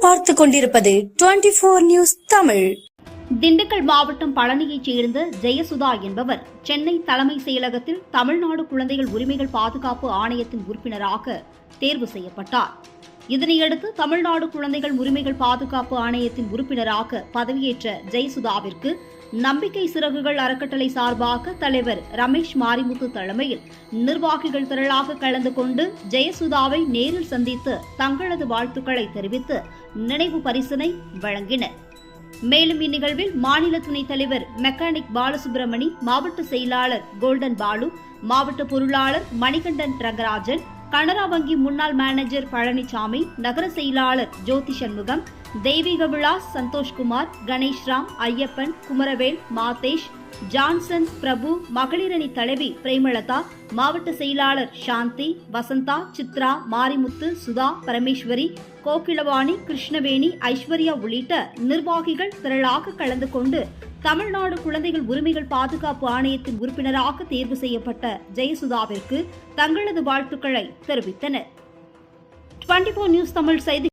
பார்த்து கொண்டிருப்பது twenty four news Tamil. Dindigul மாவட்டம் பழனியைச் சேர்ந்த ஜெயசுதா என்பவர் சென்னை தலைமை செயலகத்தில் தமிழ்நாடு குழந்தைகள் உரிமைகள் பாதுகாப்பு ஆணையத்தின் உறுப்பினராக தேர்வு செய்யப்பட்டார். இதனையடுத்து தமிழ்நாடு குழந்தைகள் உரிமைகள் பாதுகாப்பு ஆணையத்தின் உறுப்பினராக பதவியேற்ற ஜெயசுதாவிற்கு நம்பிக்கை சிறகுகள் அறக்கட்டளை சார்பாக தலைவர் ரமேஷ் மாரிமுத்து தலைமையில் நிர்வாகிகள் திரளாக கலந்து கொண்டு ஜெயசுதாவை நேரில் சந்தித்து தங்களது வாழ்த்துக்களை தெரிவித்து நினைவு பரிசினை வழங்கினர். மேலும் இந்நிகழ்வில் மாநில துணைத் தலைவர் மெக்கானிக் பாலசுப்ரமணி மாவட்ட செயலாளர் கோல்டன் பாலு மாவட்ட பொருளாளர் மணிகண்டன் ரங்கராஜன் கனரா வங்கி முன்னாள் மேனேஜர் பழனிசாமி நகர செயலாளர் ஜோதி சண்முகம் தெய்வீக விலாஸ் சந்தோஷ்குமார் கணேஷ்ராம் ஐயப்பன் குமரவேல் மாதேஷ் ஜான்சன் பிரபு மகளிரணி தலைவி பிரேமலதா மாவட்ட செயலாளர் சாந்தி வசந்தா சித்ரா மாரிமுத்து சுதா பரமேஸ்வரி கோகிலவாணி கிருஷ்ணவேணி ஐஸ்வர்யா உள்ளிட்ட நிர்வாகிகள் திரளாக கலந்து கொண்டு தமிழ்நாடு குழந்தைகள் உரிமைகள் பாதுகாப்பு ஆணையத்தின் உறுப்பினராக தேர்வு செய்யப்பட்ட ஜெயசுதாவிற்கு தங்களது வாழ்த்துக்களை தெரிவித்தனர். 24 நியூஸ் தமிழ் செய்தி